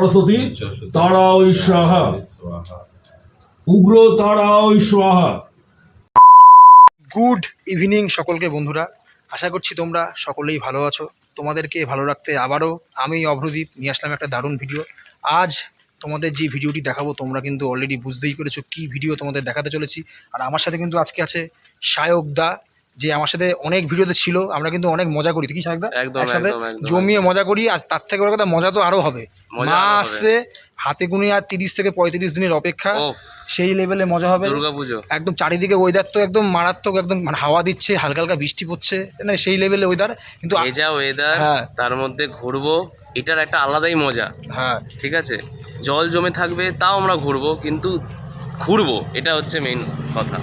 সরস্বতী তারাও স্বাহা। উগ্র তারাও স্বাহা। গুড ইভিনিং সকলকে বন্ধুরা। আশা করছি তোমরা সকলেই ভালো আছো। তোমাদেরকে ভালো রাখতে আবারও আমি অভ্রদীপ নিয়ে আসলাম একটা দারুণ ভিডিও। আজ তোমাদের যে ভিডিওটি দেখাবো তোমরা কিন্তু অলরেডি বুঝতেই পেরেছ কি ভিডিও তোমাদের দেখাতে চলেছি। আর আমার সাথে কিন্তু আজকে আছে সায়ক দা। যে আমার সাথে অনেক ভিডিওতে ছিল আমরা কিন্তু অনেক মজা করি। কি একদম, একসাথে। জমিয়ে মজা করি আর তার থেকে বড় কথা মজা তো আরও হবে। মা আসছে হাতে গুনে আর তিরিশ থেকে পঁয়ত্রিশ দিনের অপেক্ষা। সেই লেভেলে মজা হবে। দুর্গা পুজো। একদম চারিদিকে ওয়েদার তো একদম মারাত্মক একদম মানে হাওয়া দিচ্ছে হালকা হালকা বৃষ্টি পড়ছে না সেই লেভেলে ওয়েদার কিন্তু আ- ভেজা ওয়েদার হ্যাঁ। তার মধ্যে ঘুরবো এটার একটা আলাদাই মজা। হ্যাঁ। ঠিক আছে? জল জমে থাকবে তাও আমরা ঘুরবো কিন্তু ঘুরবো এটা হচ্ছে মেইন কথা।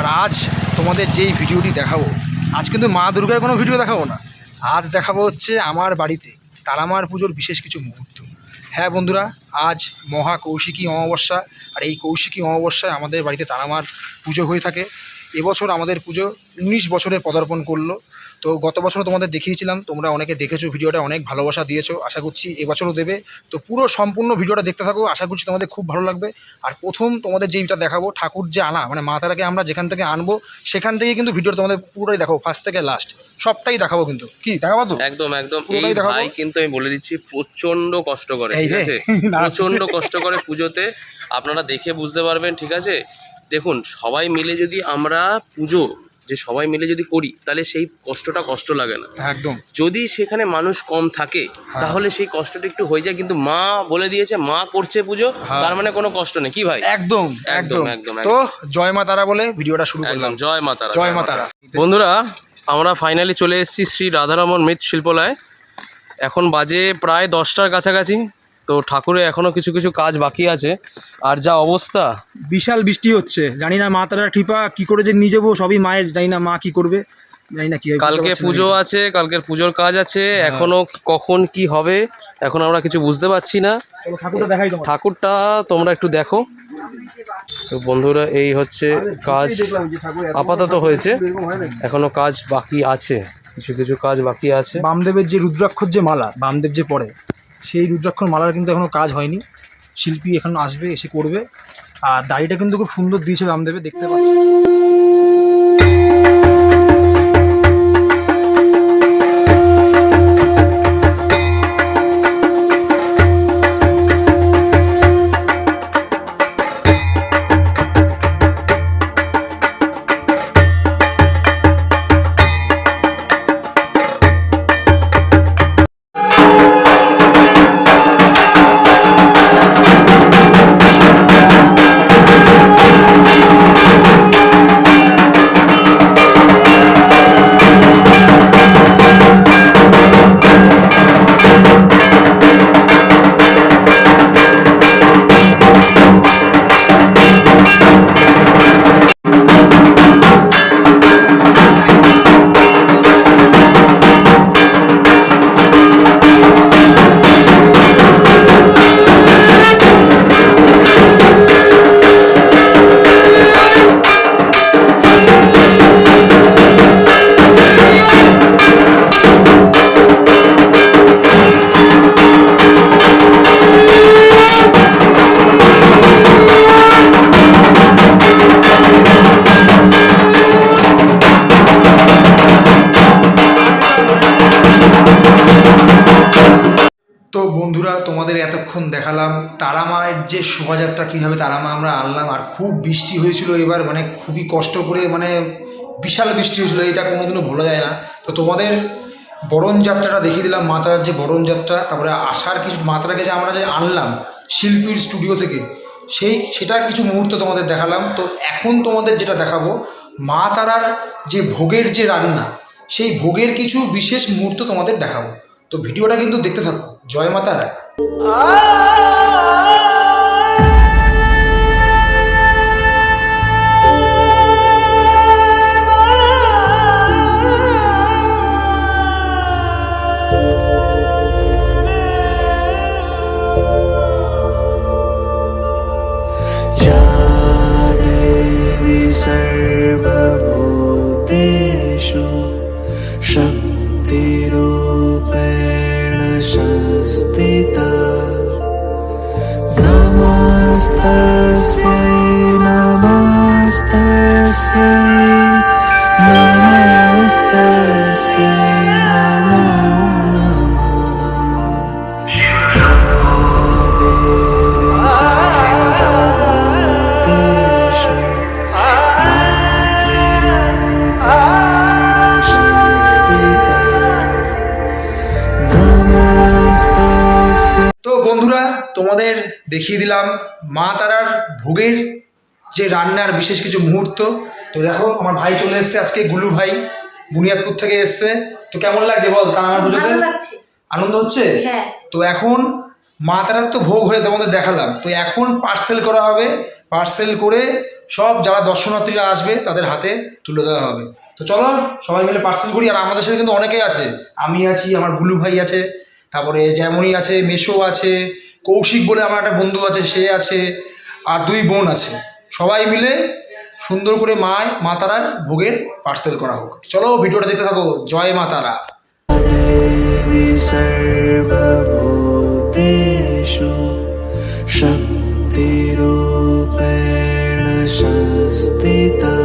আর আজ তোমাদের যেই ভিডিওটি দেখাবো, আজ কিন্তু মা দুর্গার কোনো ভিডিও দেখাবো না। আজ দেখাবো হচ্ছে আমার বাড়িতে তারামার পুজোর বিশেষ কিছু মুহূর্ত। হ্যাঁ বন্ধুরা, আজ মহা কৌশিকী অমাবস্যা, আর এই কৌশিকী অমাবস্যায় আমাদের বাড়িতে তারামার পুজো হয়ে থাকে। এবছর আমাদের পুজো উনিশ বছরে পদার্পণ করল। তো গত বছরও তোমাদের দেখিয়েছিলাম তোমরা অনেকে দেখেছ ভিডিওটা অনেক ভালোবাসা দিয়েছ আশা করছি এবছরও দেবে। তো পুরো সম্পূর্ণ ভিডিওটা দেখতে থাকো আশা করছি তোমাদের খুব ভালো লাগবে। আর প্রথম তোমাদের যেইটা দেখাবো ঠাকুর যে আনা মানে মা তারাকে আমরা যেখান থেকে আনব সেখান থেকে কিন্তু ভিডিওটা তোমাদের পুরোটাই দেখাবো ফার্স্ট থেকে লাস্ট সবটাই দেখাবো কিন্তু। কি দেখাবো তো? একদম একদম। এই? ভাই কিন্তু আমি বলে দিচ্ছি প্রচণ্ড কষ্ট করে ঠিক আছে? প্রচণ্ড কষ্ট করে পুজোতে আপনারা দেখে বুঝতে পারবেন ঠিক আছে? দেখুন সবাই মিলে যদি আমরা পুজো যে সবাই মিলে যদি করি তাহলে সেই কষ্টটা কষ্ট লাগে না। একদম। যদি সেখানে মানুষ কম থাকে হ্যাঁ। তাহলে সেই কষ্টটা একটু হয়ে যায় কিন্তু মা বলে দিয়েছে মা করছে পুজো হ্যাঁ। তার মানে কোনো কষ্ট নেই। কি ভাই? একদম একদম, একদম। একদম, তো জয় মা তারা বলে ভিডিওটা শুরু করলাম। জয় মা তারা। জয় মা তারা। বন্ধুরা আমরা ফাইনালি চলে এসেছি শ্রী রাধারমন মৃৎ শিল্পালয় এখন বাজে প্রায় দশটার কাছাকাছি। তো ঠাকুরের এখনও কিছু কিছু কাজ বাকি আছে। আর যা অবস্থা? বিশাল বৃষ্টি হচ্ছে। জানি না মা তারা কৃপা কি করে যে নিয়ে যাব সবই মায়ের। জানি না মা কি করবে। জানি না কি কালকে পুজো আছে কালকের পুজোর কাজ আছে। হ্যাঁ। এখনও কখন কি হবে এখন আমরা কিছু বুঝতে পারছি না। ঠাকুরটা দেখাই ঠাকুরটা তোমরা একটু দেখো। তো বন্ধুরা এই হচ্ছে কাজ। আপাতত হয়েছে। এখনও কাজ বাকি আছে। কিছু কিছু কাজ বাকি আছে। বামদেবের যে রুদ্রাক্ষর যে মালা বামদেব যে পড়ে সেই রুদ্রাক্ষর মালার কিন্তু এখনও কাজ হয়নি। শিল্পী এখন আসবে, এসে করবে। আর দাড়িটা কিন্তু খুব সুন্দর দিয়েছে রামদেবে দেখতে পাচ্ছি এতক্ষণ দেখালাম তারা মায়ের যে শোভাযাত্রা কীভাবে তারা মা আমরা আনলাম, আর খুব বৃষ্টি হয়েছিল এবার মানে খুবই কষ্ট করে মানে বিশাল বৃষ্টি হয়েছিল, এটা কোনোদিনও ভোলা যায় না। তো তোমাদের বরণ যাত্রাটা দেখিয়ে দিলাম মাতার যে বরণ যাত্রা তারপরে আসার কিছু মাতারাকে যে আমরা যে আনলাম, শিল্পীর স্টুডিও থেকে, সেই, সেটার কিছু মুহূর্ত তোমাদের দেখালাম। তো এখন তোমাদের যেটা দেখাবো, মা তারার যে ভোগের যে রান্না, সেই ভোগের কিছু বিশেষ মুহূর্ত তোমাদের দেখাবো। তো ভিডিওটা কিন্তু দেখতে থাকো। জয় মাতা Ah! Namaste, Namaste. তোমাদের দেখিয়ে দিলাম মা তারার ভোগের যে রান্নার বিশেষ কিছু মুহূর্ত। তো দেখো আমার ভাই চলে এসছে আজকে গুলু ভাই বুনিয়াদপুর থেকে এসছে। তো কেমন লাগছে বল কানামার পুজোতে? আনন্দ হচ্ছে? হ্যাঁ। তো এখন মা তারার তো ভোগ হয়ে তোমাদের দেখালাম। তো এখন পার্সেল করা হবে। পার্সেল করে সব যারা দর্শনার্থীরা আসবে তাদের হাতে তুলে দেওয়া হবে। তো চলো সবাই মিলে পার্সেল করি। আর আমাদের সাথে কিন্তু অনেকেই আছে। আমি আছি আমার গুলু ভাই আছে। তারপরে যেমনই আছে মেশো আছে কৌশিক বলে আমার একটা বন্ধু আছে সে আছে আর দুই বোন আছে সবাই মিলে সুন্দর করে মা মা তারার ভোগের পার্সেল করা হোক চলো ভিডিওটা দেখতে থাকো জয় মা তারা देवी सर्वभूतेषु शक्तिरूपेण संस्थिता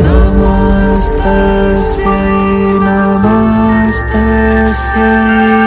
नमस्तस्यै नमस्तस्यै नमस्तस्यै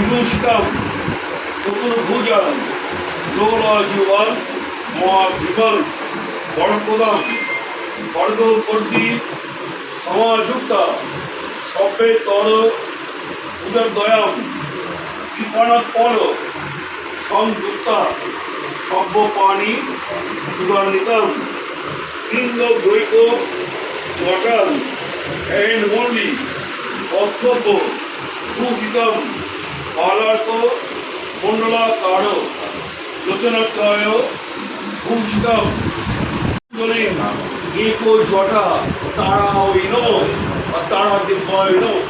বিভূষিতাম চতুর্ভুজান লোলাজীবান মহাভিমান বড়প্রদান বর্গবর্তী সমাযুক্তা সবে তর পূজার দয়াম কৃপানাথ পল সংযুক্তা সব্য পানি পূজান্বিতাম লিঙ্গ দ্বৈত জটান হ্যান্ড মল্লি কর্তব্য ভূষিতম পালার্ক মণ্ডলাকার লোচনাকায় ভূষিতম বলেন এক জটা তারা হইল তারা দিব্য নম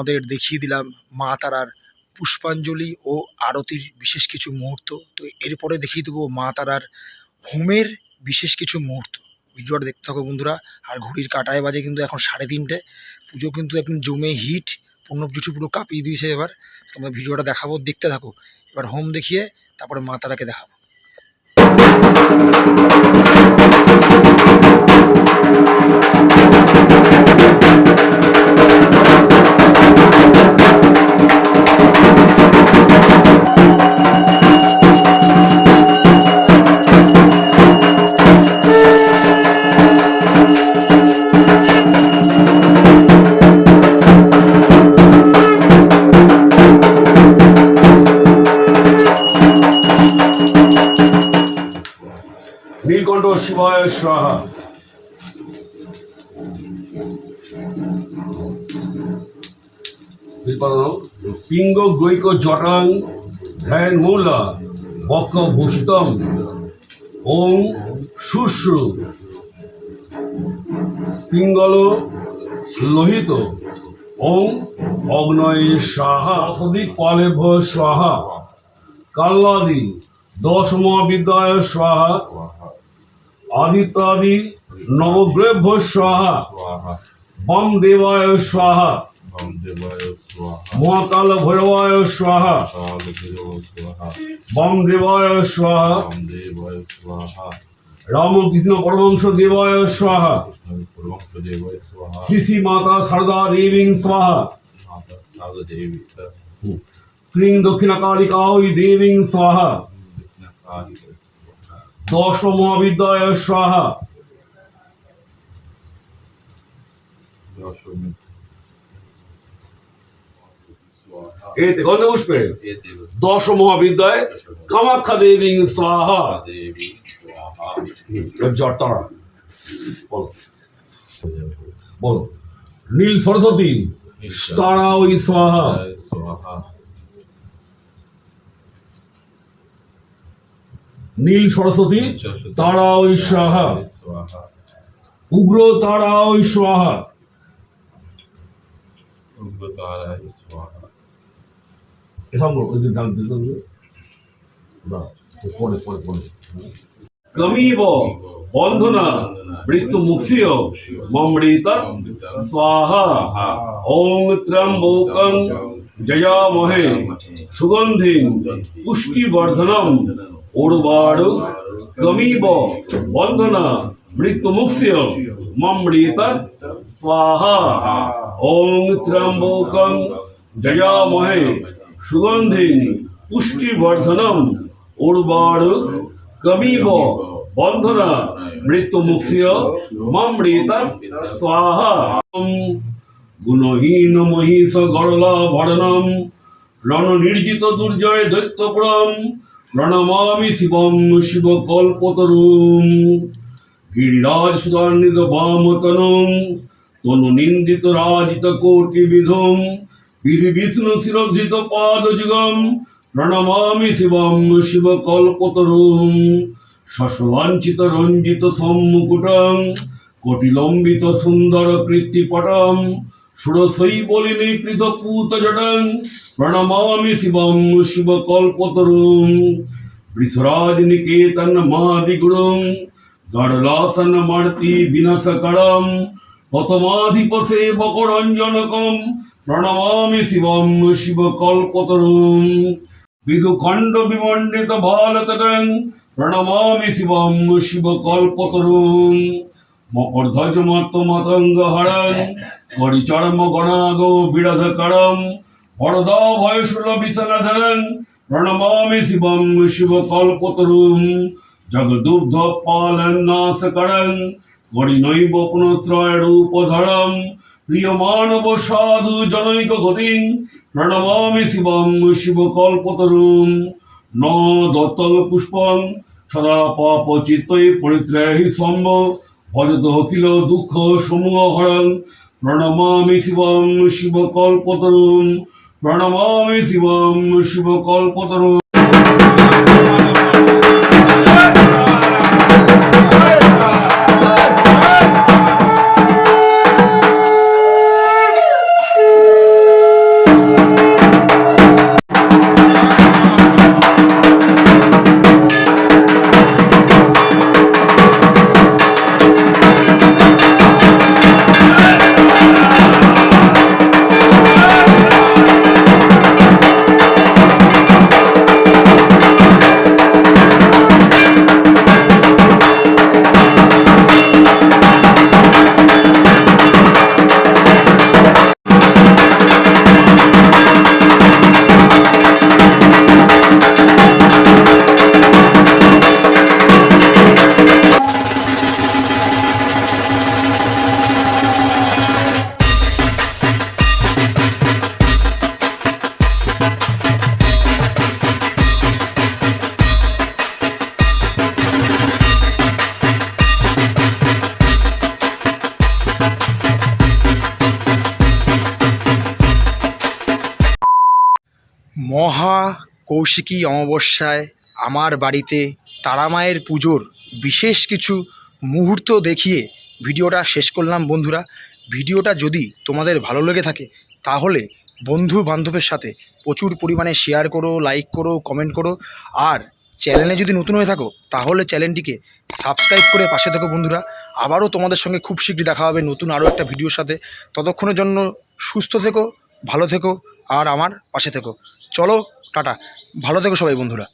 তোমাদের দেখিয়ে দিলাম মা তারার পুষ্পাঞ্জলি ও আরতির বিশেষ কিছু মুহূর্ত। তো এরপরে দেখিয়ে দেবো মা তারার হোমের বিশেষ কিছু মুহূর্ত। ভিডিওটা দেখতে থাকো বন্ধুরা। আর ঘড়ির কাটায় বাজে কিন্তু এখন সাড়ে তিনটে। পুজো কিন্তু একদম জমে হিট। পূর্ণ কিছু পুরো কাঁপিয়ে দিয়েছে এবার। তোমরা ভিডিওটা দেখাবো, দেখতে থাকো। এবার হোম দেখিয়ে তারপরে মা তারাকে দেখাবো। নীলকণ্ঠ পিঙ্গ গৈক, জটাং ধ্যান মূলা বক্ষ ভূষিতম। ওং, শুশ্রু। পিঙ্গল, লোহিত। ওং, অগ্নয় সাহা সদিক পালেভ স্বাহা। কাল্লাদি দশম বিদ্যায় স্বাহা। আদিত্যাদি নবগ্রেভ্য স্বাহা। বম দেবায় স্বাহা। মহাকাল ভৈরবায় স্বাহা। বম দেবায় স্বাহা। রামকৃষ্ণ পরমংশ দেবায় স্বাহা। শ্রী শ্রী মাতা সারদা দেবী স্বাহা। ক্রিং কালিকাই দেবী স্বাহা। দশ মহাবিদ্যায় স্বাহা। এতে মহাবিদ্যায় কামাখ্যা দেবী স্বাহা। বলো। বলো। নীল সরস্বতী, তারা ওই স্বাহা। নীল সরস্বতী, তারা ওই স্বাহা। উগ্র, তারা ওই স্বাহা। এসব ওই যে গান দিতে হবে না, পরে পরে পরে কমিব বন্ধনা মৃত্যু মুক্ষিয় মমৃত স্বাহা ওং ত্র্যম্বকং জয়ামহে সুগন্ধি পুষ্টিবর্ধনম উর্বাড়ু কমিব বন্ধনা মৃত্যু মুক্ষিয় মমৃত স্বাহা ওং ত্র্যম্বকং জয়ামহে সুগন্ধি পুষ্টিবর্ধনম উর্বাড়ু কমিব বন্ধনা মৃত্যু মুক্ষিয় মমৃত স্বাহা। গুণহীন মহিষ গড়লা ভরণম রণ নির্জিত দুর্জয় দৈত্যপুরম প্রণমামি শিবম শিব কল্পতরুম গিরিরাজ সুদান্বিত তনু নিন্দিত রাজিত কোটি বিধুম বিধি বিষ্ণু শিরোধৃত পাদ যুগম, প্রণমামি শিবম শিব কল্পতরুম শশলাঞ্চিত রঞ্জিত সম্মুকুটম, কোটিলম্বিত সুন্দর কৃত্তিপটম সুরশৈবলিনী কৃত পুত জটং, প্রণমামি শিবম শিব কল্পতরুম বৃষরাজ নিকেতন মাদিগুরুং গড়লাসন মর্তি বিনাশকরম প্রথমাধিপ সেবকরঞ্জনকম প্রণমামি শিবম শিব কল্পতরুম বিদুখণ্ড বিমণ্ডিত ভালতটং। প্রণমামি শিবম শিব কল্পতরুম মকরধ্বজ মতঙ্গ হরং পরিচর্ম গণাগ বিরধ করম বরদা ভয়সুল বিশনধরং প্রণমামি শিবম শিব কল্পতরুম জগদুগ্ধ পালন্নাশ করং গরিনৈব পুনশ্রয় রূপধরম প্রিয় মানব সাধু জনৈক গতিং প্রণমামি শিব কল্পতরুম ন দত্তল পুষ্পং সদা পাপ চিত্তই পরিত্রাহি সম্ভ ভজত অখিল দুঃখ সমূহ হরং প্রণমামি শিবম শিব কল্পতরুম প্রণমামি শিবম শিব কল্পতরুম মহা কৌশিকী অমাবস্যায় আমার বাড়িতে তারামায়ের পুজোর বিশেষ কিছু মুহূর্ত দেখিয়ে ভিডিওটা শেষ করলাম বন্ধুরা। ভিডিওটা যদি তোমাদের ভালো লেগে থাকে, তাহলে বন্ধু বান্ধবের সাথে প্রচুর পরিমাণে শেয়ার করো লাইক করো কমেন্ট করো। আর চ্যানেলে যদি নতুন হয়ে থাকো, তাহলে চ্যানেলটিকে সাবস্ক্রাইব করে পাশে থেকো বন্ধুরা। আবারও তোমাদের সঙ্গে খুব শীঘ্রই দেখা হবে নতুন আরও একটা ভিডিওর সাথে। ততক্ষণের জন্য সুস্থ থেকো, ভালো থেকো, আর আমার পাশে থেকো। চলো টাটা। ভালো থেকো সবাই বন্ধুরা।